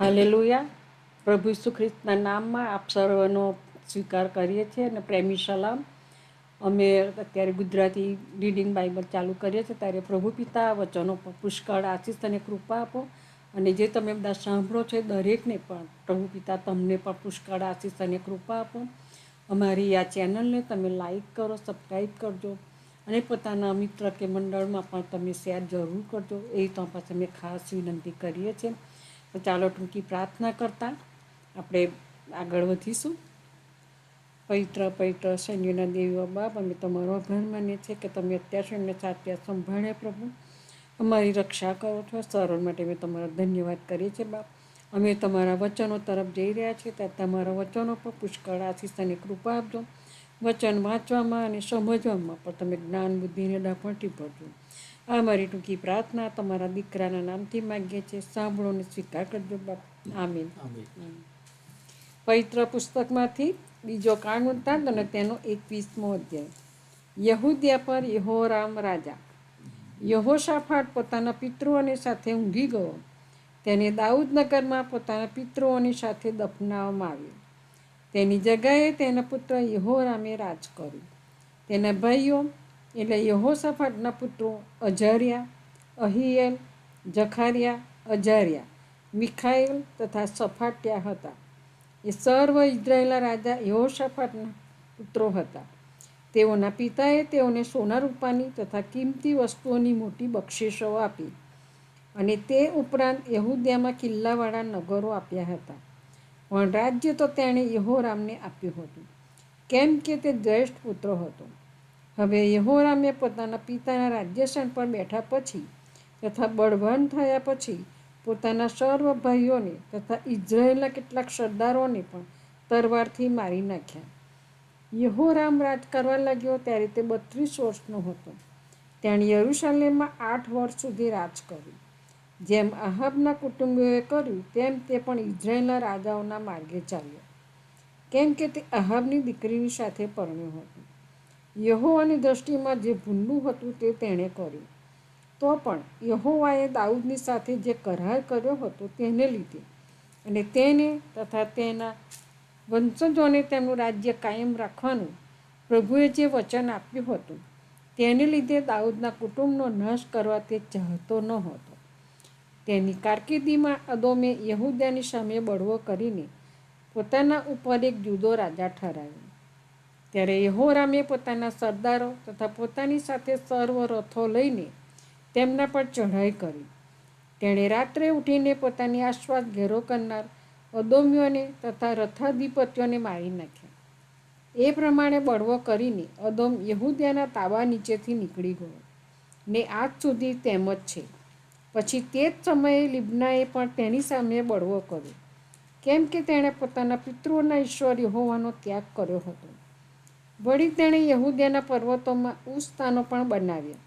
Hallelujah. પ્રભુ ઈસુ નામમાં આપ સર્વનો સ્વીકાર કરીએ છીએ અને પ્રેમી સલામ. અમે અત્યારે ગુજરાતી રીડિંગ બાઇબલ ચાલુ કરીએ છીએ, ત્યારે પ્રભુ પિતા, વચનો, પુષ્કળ, આશીષ અને કૃપા આપો. અને જે તમે બધા સાંભળો છો દરેકને પણ પ્રભુ પિતા તમને પણ પુષ્કળ, આશીષ અને કૃપા આપો. અમારી આ ચેનલને તમે લાઈક કરો સબસ્ક્રાઈબ કરજો. અને પોતાના મિત્ર કે મંડળમાં પણ તમે શેર જરૂર કરજો. એ તો પાસે અમે ખાસ વિનંતી કરીએ છીએ. તો ચાલો ટૂંકી પ્રાર્થના કરતા આપણે આગળ વધીશું. પવિત્ર પવિત્ર સૈન્યના દેવી બાપ, અમે તમારો આભાર માનીએ છીએ કે તમે અત્યાર સુધી અમને સાત્યા સંભાળ્યા પ્રભુ. અમારી રક્ષા કરો છો સરળ માટે અમે તમારો ધન્યવાદ કરીએ છીએ બાપ. અમે તમારા વચનો તરફ જઈ રહ્યા છીએ, ત્યાં તમારા વચનો પર પુષ્કળ આશીષ અને કૃપા આપજો. વચન વાંચવામાં અને સમજવામાં પણ તમે જ્ઞાન બુદ્ધિને ડાપટી ભરજો. આ મારી ટૂંકી પ્રાર્થના તમારા દીકરાના નામથી માગીએ છીએ. સાંભળો ને સ્વીકાર કરજો બાપ. આમીન. પવિત્ર પુસ્તકમાંથી બીજો કાંડ વૃત્તાંત અને તેનો એકવીસમો અધ્યાય. યહૂદિયા પર યહોરામ રાજા. યહોશાફાટ પોતાના પિતૃઓની સાથે ઊંઘી ગયો. તેને દાઉદનગરમાં પોતાના પિતૃઓની સાથે દફનાવવામાં આવ્યો. તેની જગાએ તેના પુત્ર યહોરામે રાજ કર્યું. તેના ભાઈઓ એટલે યહોસાફાટના પુત્રો અજારિયા, અહિયેલ, જખારિયા, અજારિયા મિખાએલ તથા સફાટ્યા હતા. એ સર્વ ઇઝરાયેલા રાજા યહોસાફાટના પુત્રો હતા. તેઓના પિતાએ તેઓને સોના રૂપાની તથા કિંમતી વસ્તુઓની મોટી બક્ષિસો આપી અને તે ઉપરાંત યહૂદિયામાં કિલ્લાવાળા નગરો આપ્યા હતા. પણ રાજ્ય તો તેણે યહોરામને આપ્યું હતું. કેમ કે તે જ્યેષ્ઠ પુત્ર હતો. હવે યહોરામે પોતાના પિતાના રાજ્યસન પર બેઠા પછી તથા બળવાન થયા પછી પોતાના સર્વ ભાઈઓને તથા ઇઝરાયેલના કેટલાક સરદારોને પણ તરવારથી મારી નાખ્યા. યહોરામ રાજ કરવા લાગ્યો ત્યારે તે બત્રીસ વર્ષનો હતો. તેણે યરુશલેમમાં આઠ વર્ષ સુધી રાજ કર્યું. જેમ આહાબના કુટુંબીઓએ કર્યું, તેમ તે પણ ઇઝરાયેલના રાજાઓના માર્ગે ચાલ્યો. કેમ કે તે આહાબની દીકરીની સાથે પરણ્યો હતો. યહોવાની દ્રષ્ટિમાં જે ભૂંડું હતું તે તેણે કર્યું. તો પણ યહોવાએ દાઉદની સાથે જે કરાર કર્યો હતો તેને લીધે અને તેને તથા તેના વંશજોને તેમનું રાજ્ય કાયમ રાખવાનું પ્રભુએ જે વચન આપ્યું હતું તેને લીધે દાઉદના કુટુંબનો નાશ કરવા તે ચાહતો ન હતો. તેની કારકિર્દીમાં અદોમે યહૂદાની સામે બળવો કરીને પોતાના ઉપર એક જુદો રાજા ઠરાવ્યો. ત્યારે યહોરામે પોતાના સરદારો તથા પોતાની સાથે સર્વ રથો લઈને તેમના પર ચઢાઈ કરી. તેણે રાત્રે ઉઠીને પોતાની આસપાસ ઘેરો કરનાર અદોમ્યોને તથા રથાધિપત્યોને મારી નાખ્યા. એ પ્રમાણે બળવો કરીને અદોમ યહૂદિયાના તાબા નીચેથી નીકળી ગયો ને આજ સુધી તેમ જ છે. પછી તે જ સમયે લિબ્નાએ પણ તેની સામે બળવો કર્યો, કેમ કે તેણે પોતાના પિતૃઓના ઈશ્વર હોવાનો ત્યાગ કર્યો હતો. વળી તેણે યહૂદિયાના પર્વતોમાં ઉસ્તાનો પણ બનાવ્યા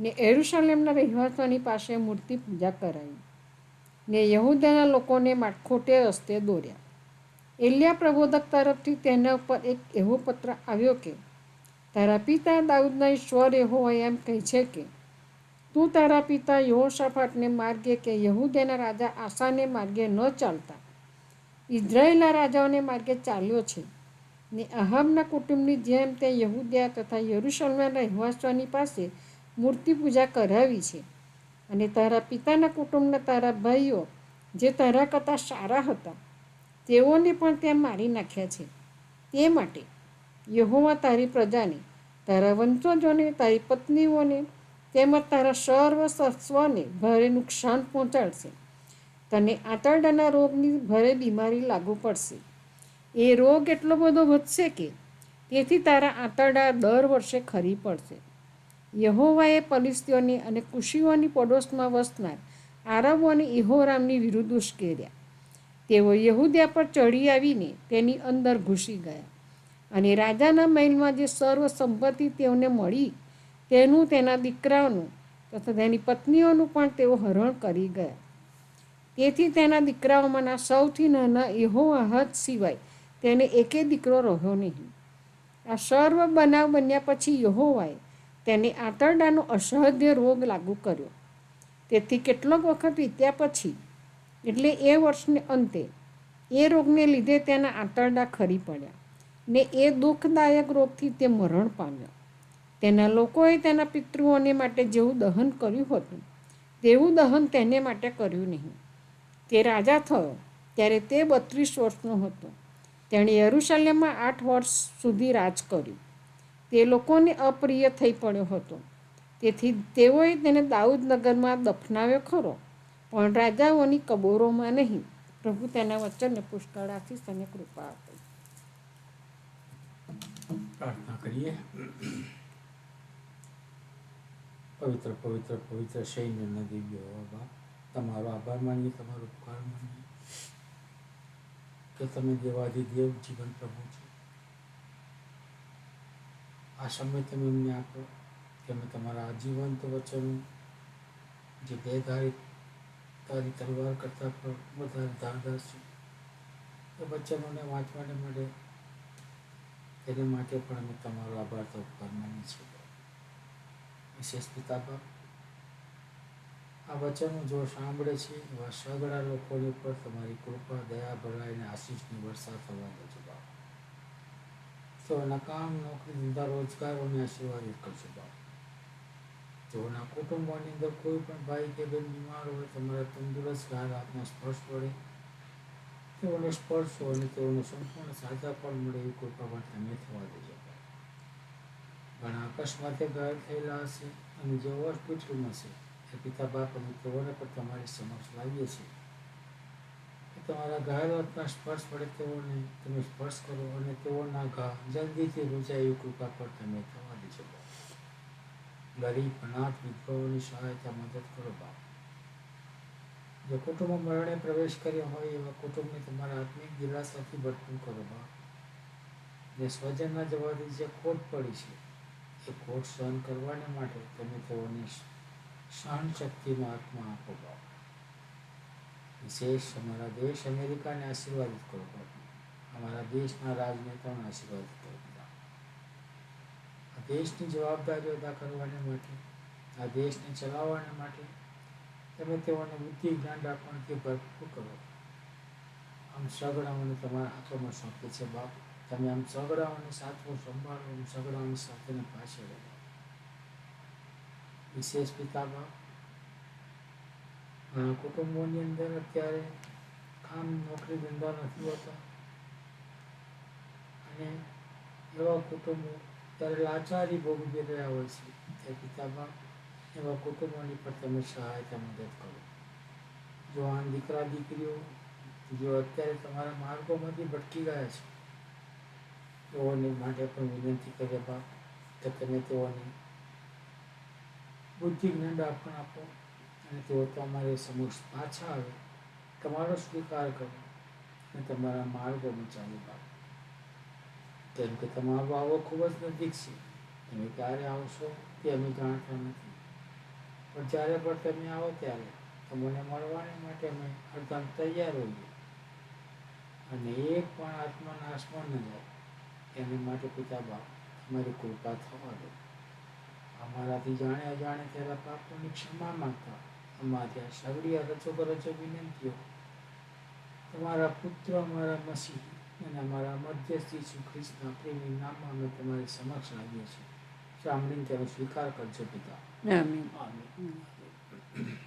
ને એરુશલેમના રહેવાસીઓની પાસે મૂર્તિ પૂજા કરાવી ને યહૂદાના લોકોને માટખોટે રસ્તે દોર્યા. એલિયા પ્રબોધક તરફથી તેના ઉપર એક એવો પત્ર આવ્યો કે, તારા પિતા દાઉદના ઈશ્વર એવો એમ કહે છે કે, તું તારા પિતા યહોશાફાટને માર્ગે કે યહૂદીના રાજા આશાને માર્ગે ન ચાલતા. ઇઝરાયેલના રાજાઓને માર્ગે ચાલ્યો છે. ને અહાબના કુટુંબની જેમ તે યહૂદિયા તથા યરુશલમના રહેવાસીઓની પાસે મૂર્તિ પૂજા કરાવી છે. અને તારા પિતાના કુટુંબના તારા ભાઈઓ જે તારા કરતાં સારા હતા, તેઓને પણ ત્યાં મારી નાખ્યા છે. તે માટે યહોવા તારી પ્રજાને, તારા વંશજોને, તારી પત્નીઓને તેમજ તારા સર્વ સત્વને ભારે નુકસાન પહોંચાડશે. તને આંતરડાના રોગની ભારે બીમારી લાગુ પડશે. એ રોગ એટલો બધો વધશે કે તેથી તારા આંતરડા દર વર્ષે ખરી પડશે. યહોવાએ પલિસ્તીઓની અને કુશીઓની પડોશમાં વસનાર આરબો અને ઇહોરામની વિરુદ્ધ ઉશ્કેર્યા. તેઓ યહૂદિયા પર ચડી આવીને તેની અંદર ઘૂસી ગયા અને રાજાના મહેલમાં જે સર્વ સંપત્તિ તેઓને મળી તેનું તેના દીકરાઓનું તથા તેની પત્નીઓનું પણ તેઓ હરણ કરી ગયા. તેથી તેના દીકરાઓમાંના સૌથી નાના એહો અહદ સિવાય તેને એકે દીકરો રહ્યો નહીં. આ સર્વ બનાવ બન્યા પછી યહોવાએ તેને આંતરડાનો અસહ્ય રોગ લાગુ કર્યો. તેથી કેટલોક વખત વીત્યા પછી, એટલે એ વર્ષને અંતે, એ રોગને લીધે તેના આંતરડા ખરી પડ્યા ને એ દુઃખદાયક રોગથી તે મરણ પામ્યો. તેના લોકોએ તેના પિતૃઓને માટે જેવું દહન કર્યું હતું, તેવું દહન તેને માટે કર્યું નહીં. તે રાજા થયો ત્યારે તે બત્રીસ વર્ષનો હતો. તેણે યરુશલેમમાં આઠ વર્ષ સુધી રાજ કર્યું. તે લોકોને અપ્રિય થઈ પડ્યો હતો. તેથી તેઓએ તેને દાઉદનગરમાં દફનાવ્યો ખરો. પણ રાજાઓની કબોરોમાં નહીં. પ્રભુ તેના વચનને પુષ્કળ આશીષ અને કૃપા આપે. પ્રાર્થના કરીએ. પવિત્ર પવિત્ર પવિત્ર નદી ગયો બાબા તમારો આભાર માનીએ, તમારો ઉપકાર માનીએ. કે તમે દેવાધિદેવ જીવન પ્રભુ છો. આ સમય તમે અમને આપો. કે અમે તમારા આજીવંત વચનો, જે બેધારી તારી તલવાર કરતાં પણ વધારે ધારદાર છે, એ વચનોને વાંચવાને માટે તેને માટે પણ અમે તમારો આભાર તો ઉપકાર માની છીએ વિશેષ પિતા બાપ આ વચનો જો સાંભળે છે, એવા સગડા લોકોની ઉપર તમારી કૃપા, દયા ભરાઈને આશીષની વર્ષા થવા દેજો બાપ. તેઓના કામ નોકરી ધંધા રોજગારોને આશીર્વાદિત કરજો બાપ. જોના કુટુંબોની અંદર કોઈ પણ ભાઈ કે બેન બીમાર હોય, તમારા તંદુરસ્ત ગાર હાથના સ્પર્શ પડે તેઓને સ્પર્શો અને તેઓને સંપૂર્ણ સાજા પણ મળે એવી કૃપા પણ તમે થવા દેજો ઘણા અકસ્માતે ઘાયલ થયેલા હશે અને જે હોસ્પિટલમાં છે એ પિતા બાપ અમે તેઓને પણ તમારી સમક્ષ લાવીએ છીએ. કે તમારા ઘાયલ હાથના સ્પર્શ પડે તેઓને, તમે સ્પર્શ કરો અને તેઓના ઘા જલ્દીથી રૂજાય કૃપા પર તમે થવા દેજો ગરીબ, અનાથ વિધવાઓની સહાયતા મદદ કરો બાપ. જે કુટુંબ મરણે પ્રવેશ કર્યો હોય એવા કુટુંબને તમારા આત્મિક દિલાસાથી ભરપૂર કરો બાપ. જે સ્વજનના જવાથી જે ખોટ પડી છે, એ ખોટ સહન કરવાને માટે તમે તેઓને સહન શક્તિનો આત્મા આપો બાપ. વિશેષ અમારા દેશ અમેરિકાને આશીર્વાદિત કરો બાપ. અમારા દેશના રાજનેતાઓને આશીર્વાદિત કરો આ દેશની જવાબદારી અદા કરવાને માટે, આ દેશને ચલાવવાને માટે તમે તેઓને બુદ્ધિ જ્ઞાન રાખવાથી ભરપૂર કરો. આમ સગડાઓને તમારા હાથોમાં સોંપે છે બાપ. તમે આમ સગડાઓને સાથમાં સંભાળો, આમ સગડાઓની સાથેને પાછળ રહો. વિશેષ પિતામાં. ઘણા કુટુંબોની અંદર અત્યારે કામ નોકરી ધંધા નથી હોતા. અને એવા કુટુંબો ત્યારે લાચારી ભોગવી રહ્યા હોય છે તે પિતામાં. એવા કુટુંબોની પણ તમે સહાયતા મદદ કરો. જો આ દીકરા દીકરીઓ, જો અત્યારે તમારા માર્ગોમાંથી ભટકી ગયા છે, તેઓને માટે પણ વિનંતી કરે બાપ, કે તમે તેઓને બુદ્ધિ જ્ઞાન પણ આપો અને તેઓ તમારી સમક્ષ પાછા આવે. તમારો સ્વીકાર કરો અને તમારા માર્ગોમાં ચાલે બાપ કેમ કે તમારો આવો ખૂબ જ નજીક છે. તમે ક્યારે આવશો તે અમે જાણતા નથી. પણ જ્યારે પણ તમે આવો ત્યારે તમને મળવાને માટે અમે અડધામ તૈયાર હોઈએ. અને એક પણ આત્મા નાશમાં ન જાય એની માટે પિતા બાપ, તમારી કૃપા થવા દો. અમારાથી જાણે અજાણે થયેલા પાપોની ક્ષમા માંગતા અમારી આ સગડી અરજો કરજો વિનંતીઓ. તમારા પુત્ર અમારા મસીહ અને અમારા મધ્યસ્થી શ્રી ખ્રિસ્તના પ્રેમી નામમાં અમે તમારી સમક્ષ આવીએ છીએ. સાંભળીને તેનો સ્વીકાર કરજો પિતા. આમીન આમીન